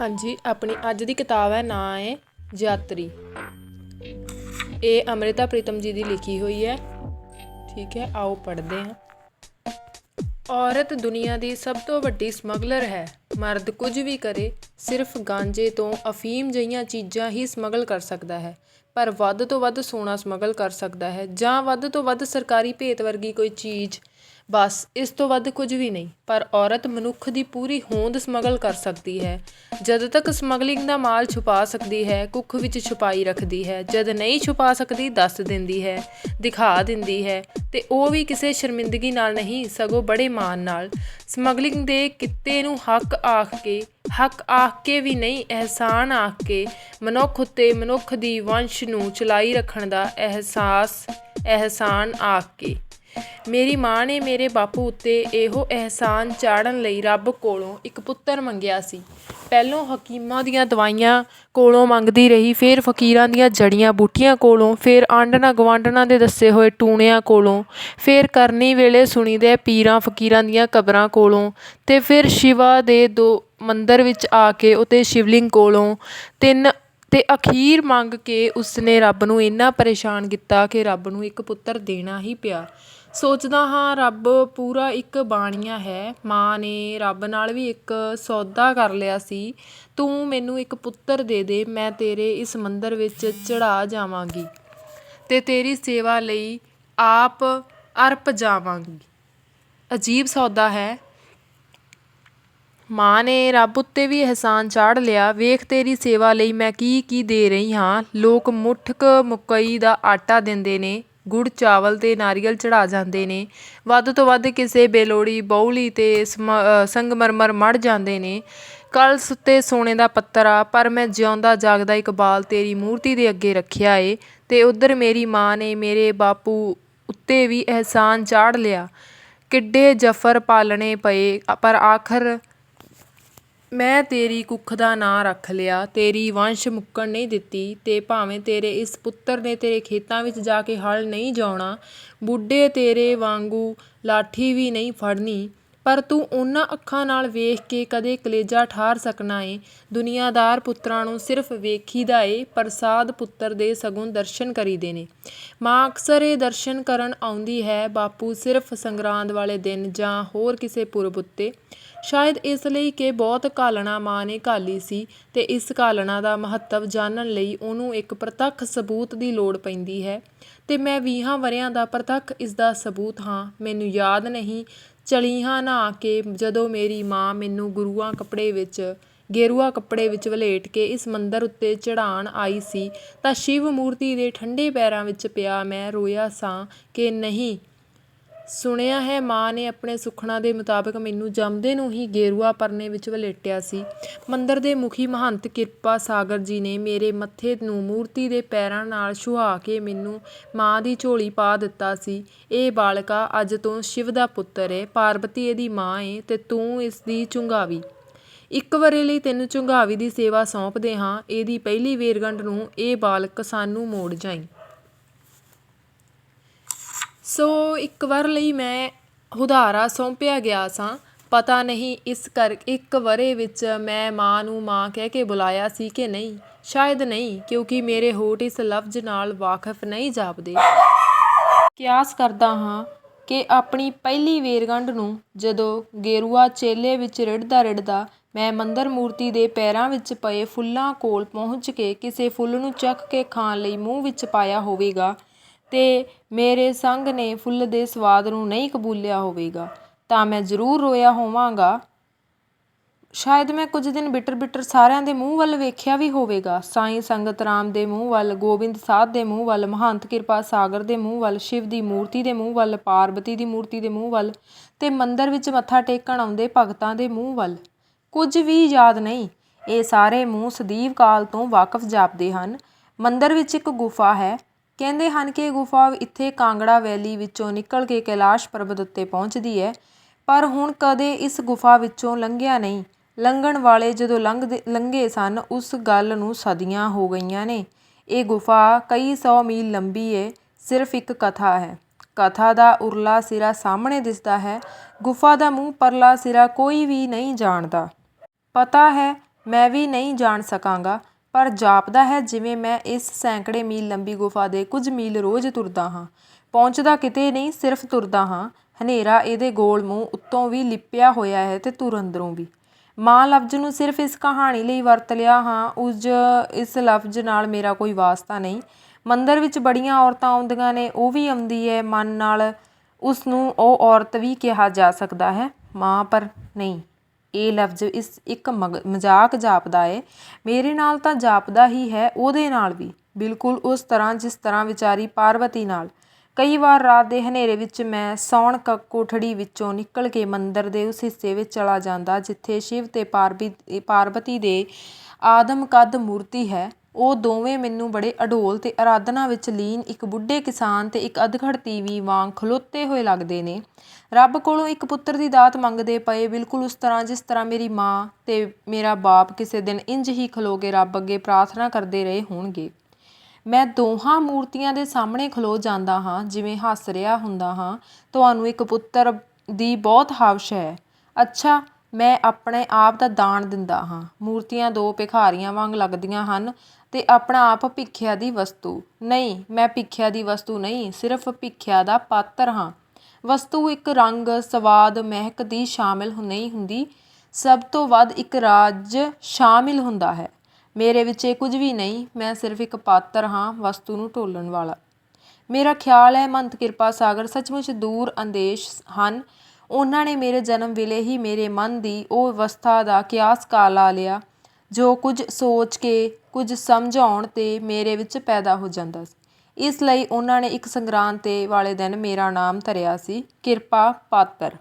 ਹਾਂਜੀ, ਆਪਣੀ ਅੱਜ ਦੀ ਕਿਤਾਬ ਹੈ, ਨਾਂ ਹੈ ਯਾਤਰੀ। ਇਹ ਅੰਮ੍ਰਿਤਾ ਪ੍ਰੀਤਮ ਜੀ ਦੀ ਲਿਖੀ ਹੋਈ ਹੈ। ਠੀਕ ਹੈ, ਆਓ ਪੜ੍ਹਦੇ ਹਾਂ। ਔਰਤ ਦੁਨੀਆ ਦੀ ਸਭ ਤੋਂ ਵੱਡੀ ਸਮਗਲਰ ਹੈ। ਮਰਦ ਕੁਝ ਵੀ ਕਰੇ, ਸਿਰਫ ਗਾਂਜੇ ਤੋਂ ਅਫੀਮ ਜਿਹੀਆਂ ਚੀਜ਼ਾਂ ਹੀ ਸਮਗਲ ਕਰ ਸਕਦਾ ਹੈ। ਪਰ ਵੱਧ ਤੋਂ ਵੱਧ ਸੋਨਾ ਸਮਗਲ ਕਰ ਸਕਦਾ ਹੈ। ਜਾਂ ਵੱਧ ਤੋਂ ਵੱਧ ਸਰਕਾਰੀ ਭੇਤ ਵਰਗੀ ਕੋਈ ਚੀਜ਼ ਬਸ, ਇਸ ਤੋਂ ਵੱਧ ਕੁਝ ਵੀ ਨਹੀਂ। ਪਰ ਔਰਤ ਮਨੁੱਖ ਦੀ ਪੂਰੀ ਹੋਂਦ ਸਮਗਲ ਕਰ ਸਕਦੀ ਹੈ। ਜਦ ਤੱਕ ਸਮਗਲਿੰਗ ਦਾ ਮਾਲ ਛੁਪਾ ਸਕਦੀ ਹੈ, ਕੁੱਖ ਵਿੱਚ ਛੁਪਾਈ ਰੱਖਦੀ ਹੈ। ਜਦ ਨਹੀਂ ਛੁਪਾ ਸਕਦੀ, ਦੱਸ ਦਿੰਦੀ ਹੈ, ਦਿਖਾ ਦਿੰਦੀ ਹੈ। ਤੇ ਉਹ ਵੀ ਕਿਸੇ ਸ਼ਰਮਿੰਦਗੀ ਨਾਲ ਨਹੀਂ, ਸਗੋਂ ਬੜੇ ਮਾਣ ਨਾਲ। ਸਮਗਲਿੰਗ ਦੇ ਕਿੱਤੇ ਨੂੰ ਹੱਕ ਆਖ ਕੇ, ਹੱਕ ਆਖ ਕੇ ਵੀ ਨਹੀਂ, ਅਹਿਸਾਨ ਆਖ ਕੇ ਮਨੁੱਖ ਉੱਤੇ ਮਨੁੱਖ ਦੀ ਵੰਸ਼ ਨੂੰ ਚਲਾਈ ਰੱਖਣ ਦਾ ਅਹਿਸਾਸ, ਅਹਿਸਾਨ ਆਖ ਕੇ। ਮੇਰੀ ਮਾਂ ਨੇ ਮੇਰੇ ਬਾਪੂ ਉੱਤੇ ਇਹੋ ਅਹਿਸਾਨ ਚਾੜਨ ਲਈ ਰੱਬ ਕੋਲੋਂ ਇੱਕ ਪੁੱਤਰ ਮੰਗਿਆ ਸੀ। ਪਹਿਲੋਂ ਹਕੀਮਾਂ ਦੀਆਂ ਦਵਾਈਆਂ ਕੋਲੋਂ ਮੰਗਦੀ ਰਹੀ, ਫਿਰ ਫਕੀਰਾਂ ਦੀਆਂ ਜੜੀਆਂ ਬੂਟੀਆਂ ਕੋਲੋਂ, ਫਿਰ ਆਂਡਣਾ ਗਵਾਂਡਣਾ ਦੇ ਦੱਸੇ ਹੋਏ ਟੂਣਿਆਂ ਕੋਲੋਂ, ਫਿਰ ਕਰਨੀ ਵੇਲੇ ਸੁਣੀਦੇ ਪੀਰਾਂ ਫਕੀਰਾਂ ਦੀਆਂ ਕਬਰਾਂ ਕੋਲੋਂ ਤੇ ਫਿਰ ਸ਼ਿਵਾ ਦੇ ਦੋ ਮੰਦਰ ਵਿੱਚ ਆ ਕੇ ਉਤੇ ਸ਼ਿਵਲਿੰਗ ਕੋਲੋਂ ਤਿੰਨ ਤੇ ਅਖੀਰ ਮੰਗ ਕੇ ਉਸਨੇ ਰੱਬ ਨੂੰ ਇੰਨਾ ਪਰੇਸ਼ਾਨ ਕੀਤਾ ਕਿ ਰੱਬ ਨੂੰ ਇੱਕ ਪੁੱਤਰ ਦੇਣਾ ਹੀ ਪਿਆ। ਸੋਚਦਾ ਹਾਂ ਰੱਬ ਪੂਰਾ ਇੱਕ ਬਾਣੀਆ ਹੈ। ਮਾਂ ਨੇ ਰੱਬ ਨਾਲ ਵੀ ਇੱਕ ਸੌਦਾ ਕਰ ਲਿਆ ਸੀ। ਤੂੰ ਮੈਨੂੰ ਇੱਕ ਪੁੱਤਰ ਦੇ ਦੇ, ਮੈਂ ਤੇਰੇ ਇਸ ਮੰਦਰ ਵਿੱਚ ਚੜਾ ਜਾਵਾਂਗੀ ਤੇ ਤੇਰੀ ਸੇਵਾ ਲਈ ਆਪ ਅਰਪ ਜਾਵਾਂਗੀ। ਅਜੀਬ ਸੌਦਾ ਹੈ। ਮਾਂ ਨੇ ਰੱਬ ਉੱਤੇ ਵੀ ਅਹਿਸਾਨ ਚਾੜ ਲਿਆ। ਵੇਖ ਤੇਰੀ ਸੇਵਾ ਲਈ ਮੈਂ ਕੀ ਕੀ ਦੇ ਰਹੀ ਹਾਂ। ਲੋਕ ਮੁੱਠਕ ਮਕਈ ਦਾ ਆਟਾ ਦਿੰਦੇ ਨੇ। ਗੁੜ, ਚਾਵਲ ਤੇ ਨਾਰੀਅਲ ਚੜਾ ਜਾਂਦੇ ਨੇ। ਵੱਧ ਤੋਂ ਵੱਧ ਕਿਸੇ ਬੇਲੋੜੀ, ਬੌਲੀ ਤੇ ਸੰਗਮਰਮਰ ਮੜ ਜਾਂਦੇ ਨੇ। ਕਲਸ ਸੁੱਤੇ ਸੋਨੇ ਦਾ ਪੱਤਰ ਆ ਪਰ ਮੈਂ ਜਿਉਂਦਾ ਜਾਗਦਾ ਇਕਬਾਲ ਤੇਰੀ ਮੂਰਤੀ ਦੇ ਅੱਗੇ ਰੱਖਿਆ ਏ ਤੇ ਉਧਰ ਮੇਰੀ ਮਾਂ ਨੇ ਮੇਰੇ ਬਾਪੂ ਉੱਤੇ ਵੀ ਅਹਿਸਾਨ ਚਾੜ ਲਿਆ। ਕਿੱਡੇ ਜਫਰ ਪਾਲਣੇ ਪਏ, ਪਰ ਆਖਰ ਮੈਂ ਤੇਰੀ ਕੁੱਖ ਦਾ ਨਾਂ ਰੱਖ ਲਿਆ, ਤੇਰੀ ਵੰਸ਼ ਮੁੱਕਣ ਨਹੀਂ ਦਿੱਤੀ, ਤੇ ਭਾਵੇਂ ਤੇਰੇ ਇਸ ਪੁੱਤਰ ਨੇ ਤੇਰੇ ਖੇਤਾਂ ਵਿੱਚ ਜਾ ਕੇ ਹਲ ਨਹੀਂ ਜਾਉਣਾ, ਬੁੱਢੇ ਤੇਰੇ ਵਾਂਗੂ ਲਾਠੀ ਵੀ ਨਹੀਂ ਫੜਨੀ, ਪਰ ਤੂੰ ਉਹਨਾਂ ਅੱਖਾਂ ਨਾਲ ਵੇਖ ਕੇ ਕਦੇ ਕਲੇਜਾ ਠਾਰ ਸਕਣਾ ਏ। ਦੁਨੀਆਦਾਰ ਪੁੱਤਰਾਂ ਨੂੰ ਸਿਰਫ ਵੇਖੀਦਾ ਏ, ਪ੍ਰਸਾਦ ਪੁੱਤਰ ਦੇ ਸਗੋਂ ਦਰਸ਼ਨ ਕਰੀਦੇ ਨੇ। ਮਾਂ ਅਕਸਰ ਇਹ ਦਰਸ਼ਨ ਕਰਨ ਆਉਂਦੀ ਹੈ, ਬਾਪੂ ਸਿਰਫ ਸੰਗਰਾਂਦ ਵਾਲੇ ਦਿਨ ਜਾਂ ਹੋਰ ਕਿਸੇ ਪੁਰਬ ਉੱਤੇ। ਸ਼ਾਇਦ ਇਸ ਲਈ ਕਿ ਬਹੁਤ ਘਾਲਣਾ ਮਾਂ ਨੇ ਘਾਲੀ ਸੀ ਤੇ ਇਸ ਘਾਲਣਾ ਦਾ ਮਹੱਤਵ ਜਾਣਨ ਲਈ ਉਹਨੂੰ ਇੱਕ ਪ੍ਰਤੱਖ ਸਬੂਤ ਦੀ ਲੋੜ ਪੈਂਦੀ ਹੈ। ਤੇ ਮੈਂ 20 ਵਰਿਆਂ ਦਾ ਪ੍ਰਤੱਖ ਇਸ ਦਾ ਸਬੂਤ ਹਾਂ। ਮੈਨੂੰ ਯਾਦ ਨਹੀਂ। ਚਲੀ ਨਹਾ ਕੇ ਜਦੋਂ ਮੇਰੀ ਮਾਂ ਮੈਨੂੰ ਗੁਰੂਆਂ ਕੱਪੜੇ ਵਿੱਚ, ਗੇਰੂਆ ਕੱਪੜੇ ਵਿੱਚ ਵਲੇਟ ਕੇ ਇਸ ਮੰਦਰ ਉੱਤੇ ਚੜਾਣ ਆਈ ਸੀ ਤਾਂ ਸ਼ਿਵ ਮੂਰਤੀ ਦੇ ਠੰਡੇ ਪੈਰਾਂ ਵਿੱਚ ਪਿਆ ਮੈਂ ਰੋਇਆ ਸਾਂ ਕਿ ਨਹੀਂ ਸੁਣਿਆ ਹੈ, ਮਾਂ ਨੇ ਆਪਣੇ ਸੁਖਣਾ ਦੇ ਮੁਤਾਬਕ ਮੈਨੂੰ ਜੰਮਦੇ ਨੂੰ ਹੀ ਗੇਰੂਆ ਪਰਨੇ ਵਿੱਚ ਵਲੇਟਿਆ ਸੀ। ਮੰਦਰ ਦੇ ਮੁਖੀ ਮਹੰਤ ਕਿਰਪਾ ਸਾਗਰ ਜੀ ਨੇ ਮੇਰੇ ਮੱਥੇ ਨੂੰ ਮੂਰਤੀ ਦੇ ਪੈਰਾਂ ਨਾਲ ਛੁਹਾ ਕੇ ਮੈਨੂੰ ਮਾਂ ਦੀ ਝੋਲੀ ਪਾ ਦਿੱਤਾ ਸੀ। ਇਹ ਬਾਲਕਾ ਅੱਜ ਤੋਂ ਸ਼ਿਵ ਦਾ ਪੁੱਤਰ ਏ ਪਾਰਵਤੀ ਇਹਦੀ ਮਾਂ ਏ ਤੇ ਤੂੰ ਇਸ ਦੀ ਚੁੰਗਾਵੀ ਇੱਕ ਵਰੇ ਲਈ ਤੈਨੂੰ ਚੁੰਗਾਵੀ ਦੀ ਸੇਵਾ ਸੌਂਪਦੇ ਹਾਂ, ਇਹਦੀ ਪਹਿਲੀ ਵੇਰਗੰਢ ਨੂੰ ਇਹ ਬਾਲਕ ਸਾਨੂੰ ਮੋੜ ਜਾਈ। ਸੋ ਇੱਕ ਵਾਰ ਲਈ ਮੈਂ ਹੁਦਾਰਾ ਸੌਂਪਿਆ ਗਿਆ ਸਾਂ। ਪਤਾ ਨਹੀਂ ਇਸ ਕਰ, ਇੱਕ ਵਰੇ ਵਿੱਚ ਮੈਂ ਮਾਂ ਨੂੰ ਮਾਂ ਕਹਿ ਕੇ ਬੁਲਾਇਆ ਸੀ ਕਿ ਨਹੀਂ, ਸ਼ਾਇਦ ਨਹੀਂ, ਕਿਉਂਕਿ ਮੇਰੇ ਹੋਠ ਇਸ ਲਫ਼ਜ਼ ਨਾਲ ਵਾਕਫ ਨਹੀਂ ਜਾਪਦੇ। ਕਿਆਸ ਕਰਦਾ ਹਾਂ ਕਿ ਆਪਣੀ ਪਹਿਲੀ ਵੇਰਗੰਢ ਨੂੰ ਜਦੋਂ ਗੇਰੂਆ ਚੇਲੇ ਵਿੱਚ ਰਿੜਦਾ ਰਿੜਦਾ ਮੈਂ ਮੰਦਰ ਮੂਰਤੀ ਦੇ ਪੈਰਾਂ ਵਿੱਚ ਪਏ ਫੁੱਲਾਂ ਕੋਲ ਪਹੁੰਚ ਕੇ ਕਿਸੇ ਫੁੱਲ ਨੂੰ ਚੱਕ ਕੇ ਖਾਣ ਲਈ ਮੂੰਹ ਵਿੱਚ ਪਾਇਆ ਹੋਵੇਗਾ ਤੇ ਮੇਰੇ ਸੰਘ ਨੇ ਫੁੱਲ ਦੇ ਸਵਾਦ ਨੂੰ ਨਹੀਂ ਕਬੂਲਿਆ ਹੋਵੇਗਾ, ਤਾਂ ਮੈਂ ਜ਼ਰੂਰ ਰੋਇਆ ਹੋਵਾਂਗਾ। ਸ਼ਾਇਦ ਮੈਂ ਕੁਝ ਦਿਨ ਬਿਟਰ ਬਿਟਰ ਸਾਰਿਆਂ ਦੇ ਮੂੰਹ ਵੱਲ ਵੇਖਿਆ ਵੀ ਹੋਵੇਗਾ। ਸਾਈਂ ਸੰਗਤ ਰਾਮ ਦੇ ਮੂੰਹ ਵੱਲ, ਗੋਬਿੰਦ ਸਾਧ ਦੇ ਮੂੰਹ ਵੱਲ, ਮਹੰਤ ਕਿਰਪਾ ਸਾਗਰ ਦੇ ਮੂੰਹ ਵੱਲ, ਸ਼ਿਵ ਦੀ ਮੂਰਤੀ ਦੇ ਮੂੰਹ ਵੱਲ, ਪਾਰਬਤੀ ਦੀ ਮੂਰਤੀ ਦੇ ਮੂੰਹ ਵੱਲ ਤੇ ਮੰਦਰ ਵਿੱਚ ਮੱਥਾ ਟੇਕਣ ਆਉਂਦੇ ਭਗਤਾਂ ਦੇ ਮੂੰਹ ਵੱਲ। ਕੁਝ ਵੀ ਯਾਦ ਨਹੀਂ, ਇਹ ਸਾਰੇ ਮੂੰਹ ਸਦੀਵ ਕਾਲ ਤੋਂ ਵਾਕਫ ਜਾਪਦੇ ਹਨ। ਮੰਦਰ ਵਿੱਚ ਇੱਕ ਗੁਫਾ ਹੈ ਕਹਿੰਦੇ ਹਨ ਕਿ ਗੁਫਾ ਇੱਥੇ ਕਾਂਗੜਾ ਵੈਲੀ ਵਿੱਚੋਂ ਨਿਕਲ ਕੇ ਕੈਲਾਸ਼ ਪਰਬਤ ਉੱਤੇ ਪਹੁੰਚਦੀ ਹੈ, ਪਰ ਹੁਣ ਕਦੇ ਇਸ ਗੁਫਾ ਵਿੱਚੋਂ ਲੰਘਿਆ ਨਹੀਂ। ਲੰਘਣ ਵਾਲੇ ਜਦੋਂ ਲੰਘਦੇ, ਲੰਘੇ ਸਨ, ਉਸ ਗੱਲ ਨੂੰ ਸਦੀਆਂ ਹੋ ਗਈਆਂ ਨੇ। ਇਹ ਗੁਫਾ ਕਈ ਸੌ ਮੀਲ ਲੰਬੀ ਹੈ ਸਿਰਫ ਇੱਕ ਕਥਾ ਹੈ। ਕਥਾ ਦਾ ਉਰਲਾ ਸਿਰਾ ਸਾਹਮਣੇ ਦਿਸਦਾ ਹੈ, ਗੁਫਾ ਦਾ ਮੂੰਹ ਪਰਲਾ ਸਿਰਾ ਕੋਈ ਵੀ ਨਹੀਂ ਜਾਣਦਾ। ਪਤਾ ਹੈ, ਮੈਂ ਵੀ ਨਹੀਂ ਜਾਣ ਸਕਾਂਗਾ। ਪਰ ਜਾਪਦਾ ਹੈ, ਜਿਵੇਂ ਮੈਂ ਇਸ ਸੈਂਕੜੇ ਮੀਲ ਲੰਬੀ ਗੁਫਾ ਦੇ ਕੁਝ ਮੀਲ ਰੋਜ਼ ਤੁਰਦਾ ਹਾਂ। ਪਹੁੰਚਦਾ ਕਿਤੇ ਨਹੀਂ, ਸਿਰਫ ਤੁਰਦਾ ਹਾਂ। ਹਨੇਰਾ ਇਹਦੇ ਗੋਲ ਮੂੰਹ ਉੱਤੋਂ ਵੀ ਲਿਪਿਆ ਹੋਇਆ ਹੈ ਤੇ ਤੁਰ ਅੰਦਰੋਂ ਵੀ। ਮਾਂ ਲਫ਼ਜ਼ ਨੂੰ ਸਿਰਫ ਇਸ ਕਹਾਣੀ ਲਈ ਵਰਤ ਲਿਆ ਹਾਂ, ਉਸ ਇਸ ਲਫ਼ਜ਼ ਨਾਲ ਮੇਰਾ ਕੋਈ ਵਾਸਤਾ ਨਹੀਂ। ਮੰਦਰ ਵਿੱਚ ਬੜੀਆਂ ਔਰਤਾਂ ਆਉਂਦੀਆਂ ਨੇ, ਉਹ ਵੀ ਆਉਂਦੀ ਹੈ। ਮਨ ਨਾਲ ਉਸ ਨੂੰ ਉਹ ਔਰਤ ਵੀ ਕਿਹਾ ਜਾ ਸਕਦਾ ਹੈ। ਮਾਂ ਪਰ ਨਹੀਂ। ਇਹ ਲਫ਼ਜ਼ ਇਸ ਇੱਕ ਮਗ, ਮਜ਼ਾਕ ਜਾਪਦਾ ਏ। ਮੇਰੇ ਨਾਲ ਤਾਂ ਜਾਪਦਾ ਹੀ ਹੈ ਉਹਦੇ ਨਾਲ ਵੀ। ਬਿਲਕੁਲ ਉਸ ਤਰ੍ਹਾਂ ਜਿਸ ਤਰ੍ਹਾਂ ਵਿਚਾਰੀ ਪਾਰਵਤੀ ਨਾਲ। ਕਈ ਵਾਰ ਰਾਤ ਦੇ ਹਨੇਰੇ ਵਿੱਚ ਮੈਂ ਸੌਣ ਕ, ਕੋਠੜੀ ਵਿੱਚੋਂ ਨਿਕਲ ਕੇ ਮੰਦਰ ਦੇ ਉਸ ਹਿੱਸੇ ਵਿੱਚ ਚਲਾ ਜਾਂਦਾ ਜਿੱਥੇ ਸ਼ਿਵ ਤੇ ਪਾਰਬੀ ਪਾਰਵਤੀ ਦੇ ਆਦਮ ਕੱਦ ਮੂਰਤੀ ਹੈ। ਉਹ ਦੋਵੇਂ ਮੈਨੂੰ ਬੜੇ ਅਡੋਲ ਅਤੇ ਅਰਾਧਨਾ ਵਿੱਚ ਲੀਨ ਇੱਕ ਬੁੱਢੇ ਕਿਸਾਨ ਅਤੇ ਇੱਕ ਅਧਖੜ ਤੀਵੀਂ ਵਾਂਗ ਖਲੋਤੇ ਹੋਏ ਲੱਗਦੇ ਨੇ। ਰੱਬ ਕੋਲੋਂ ਇੱਕ ਪੁੱਤਰ ਦੀ ਦਾਤ ਮੰਗਦੇ ਪਏ ਬਿਲਕੁਲ ਉਸ ਤਰ੍ਹਾਂ ਜਿਸ ਤਰ੍ਹਾਂ ਮੇਰੀ ਮਾਂ ਅਤੇ ਮੇਰਾ ਬਾਪ ਕਿਸੇ ਦਿਨ ਇੰਜ ਹੀ ਖਲੋ ਕੇ ਰੱਬ ਅੱਗੇ ਪ੍ਰਾਰਥਨਾ ਕਰਦੇ ਰਹੇ ਹੋਣਗੇ। ਮੈਂ ਦੋਹਾਂ ਮੂਰਤੀਆਂ ਦੇ ਸਾਹਮਣੇ ਖਲੋ ਜਾਂਦਾ ਹਾਂ, ਜਿਵੇਂ ਹੱਸ ਰਿਹਾ ਹੁੰਦਾ ਹਾਂ। ਤੁਹਾਨੂੰ ਇੱਕ ਪੁੱਤਰ ਦੀ ਬਹੁਤ ਹਾਵਸ਼ ਹੈ। ਅੱਛਾ ਮੈਂ ਆਪਣੇ ਆਪ ਦਾ ਦਾਨ ਦਿੰਦਾ ਹਾਂ। ਮੂਰਤੀਆਂ ਦੋ ਭਿਖਾਰੀਆਂ ਵਾਂਗ ਲੱਗਦੀਆਂ ਹਨ ਅਤੇ ਆਪਣਾ ਆਪ ਭਿੱਖਿਆ ਦੀ ਵਸਤੂ। ਨਹੀਂ, ਮੈਂ ਭਿੱਖਿਆ ਦੀ ਵਸਤੂ ਨਹੀਂ, ਸਿਰਫ ਭਿੱਖਿਆ ਦਾ ਪਾਤਰ ਹਾਂ। ਵਸਤੂ ਇੱਕ ਰੰਗ, ਸਵਾਦ, ਮਹਿਕ ਦੀ ਸ਼ਾਮਿਲ ਨਹੀਂ ਹੁੰਦੀ। ਸਭ ਤੋਂ ਵੱਧ ਇੱਕ ਰਾਜ ਸ਼ਾਮਿਲ ਹੁੰਦਾ ਹੈ। ਮੇਰੇ ਵਿੱਚ ਇਹ ਕੁਝ ਵੀ ਨਹੀਂ, ਮੈਂ ਸਿਰਫ ਇੱਕ ਪਾਤਰ ਹਾਂ, ਵਸਤੂ ਨੂੰ ਢੋਲਣ ਵਾਲਾ। ਮੇਰਾ ਖਿਆਲ ਹੈ, ਮੰਤ ਕਿਰਪਾ ਸਾਗਰ ਸੱਚਮੁੱਚ ਦੂਰ ਅੰਦੇਸ਼ ਹਨ। ਉਹਨਾਂ ਨੇ ਮੇਰੇ ਜਨਮ ਵੇਲੇ ਹੀ ਮੇਰੇ ਮਨ ਦੀ ਉਹ ਅਵਸਥਾ ਦਾ ਕਿਆਸ ਕਾ ਲਾ ਲਿਆ, ਜੋ ਕੁਝ ਸੋਚ ਕੇ, ਕੁਝ ਸਮਝਾਉਣ ਤੇ ਮੇਰੇ ਵਿੱਚ ਪੈਦਾ ਹੋ ਜਾਂਦਾ ਸੀ। ਇਸ ਲਈ ਉਹਨਾਂ ਨੇ ਇੱਕ ਸੰਗਰਾਂਦ ਤੇ ਵਾਲੇ ਦਿਨ ਮੇਰਾ ਨਾਮ ਧਰਿਆ ਸੀ, ਕਿਰਪਾ ਪਾਤਰ।